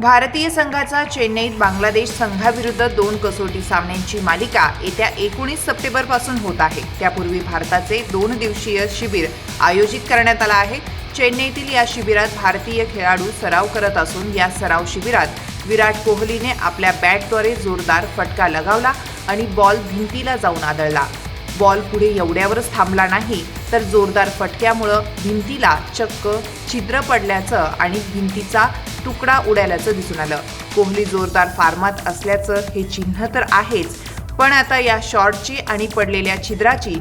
भारतीय संघाचा चेन्नईत बांगलादेश संघाविरुद्ध दोन कसोटी सामन्यांची मालिका येत्या एकोणीस सप्टेंबरपासून होत आहे. त्यापूर्वी भारताचे दोन दिवसीय शिबिर आयोजित करण्यात आलं आहे. चेन्नईतील या शिबिरात भारतीय खेळाडू सराव करत असून या सराव शिबिरात विराट कोहलीने आपल्या बॅटद्वारे जोरदार फटका लगावला आणि बॉल भिंतीला जाऊन आदळला. बॉल पुढे एवढ्यावरच थांबला नाही तर जोरदार फटक्यामुळं भिंतीला चक्क छिद्र पडल्याचं आणि भिंतीचा तुकडा उडाल्याचं दिसून आलं. कोहली जोरदार फार्मात असल्याचं हे चिन्ह तर आहेच पण आता या शॉटची आणि पडलेल्या छिद्राची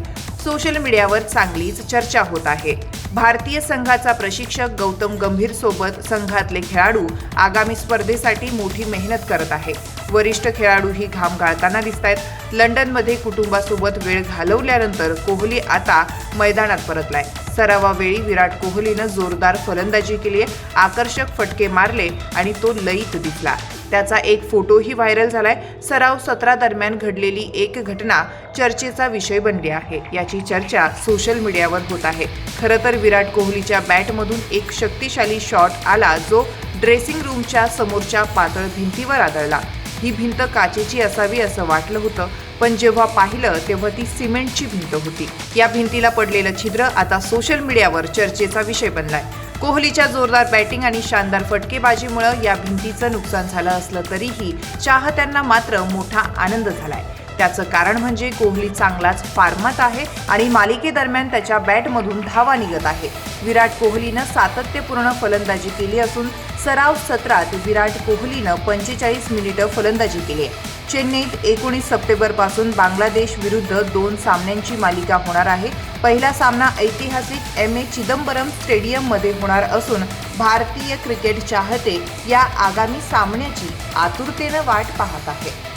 सोशल मीडियावर चांगलीच चर्चा होत आहे. भारतीय संघाचा प्रशिक्षक गौतम गंभीर सोबत संघातले खेळाडू आगामी स्पर्धेसाठी मोठी मेहनत करत आहे. वरिष्ठ खेळाडूही घाम गाळताना दिसत आहेत लंडनमध्ये कुटुंबासोबत वेळ घालवल्यानंतर कोहली आता मैदानात परतलाय. सरावावेळी विराट कोहलीनं जोरदार फलंदाजी केली आकर्षक फटके मारले आणि तो लयीत दिसला. त्याचा एक फोटोही व्हायरल झालाय. सराव सतरा दरम्यान घडलेली एक घटना चर्चेचा विषय बनली आहे. याची चर्चा सोशल मीडियावर होत आहे. खरं तर विराट कोहलीच्या बॅटमधून एक शक्तिशाली शॉट आला जो ड्रेसिंग रूमच्या समोरच्या पातळ भिंतीवर आदळला. ही भिंत काचेची असावी असं वाटलं होतं पण जेव्हा पाहिलं तेव्हा ती सिमेंटची भिंत होती. या भिंतीला पडलेलं छिद्र आता सोशल मीडियावर चर्चेचा विषय बनलाय. कोहलीच्या जोरदार बॅटिंग आणि शानदार फटकेबाजीमुळे या भिंतीचं नुकसान झालं असलं तरीही चाहत्यांना मात्र मोठा आनंद झालाय. त्याचं कारण म्हणजे कोहली चांगलाच फार्मात आहे आणि मालिकेदरम्यान त्याच्या बॅटमधून धावा निघत आहे. विराट कोहलीनं सातत्यपूर्ण फलंदाजी केली असून सराव सत्रात विराट कोहलीनं पंचेचाळीस मिनिटं फलंदाजी केली आहे. चेन्नईत एकोणीस सप्टेंबरपासून बांगलादेश विरुद्ध दोन सामन्यांची मालिका होणार आहे. पहिला सामना ऐतिहासिक एम ए चिदंबरम स्टेडियममध्ये होणार असून भारतीय क्रिकेट चाहते या आगामी सामन्याची आतुरतेनं वाट पाहत आहे.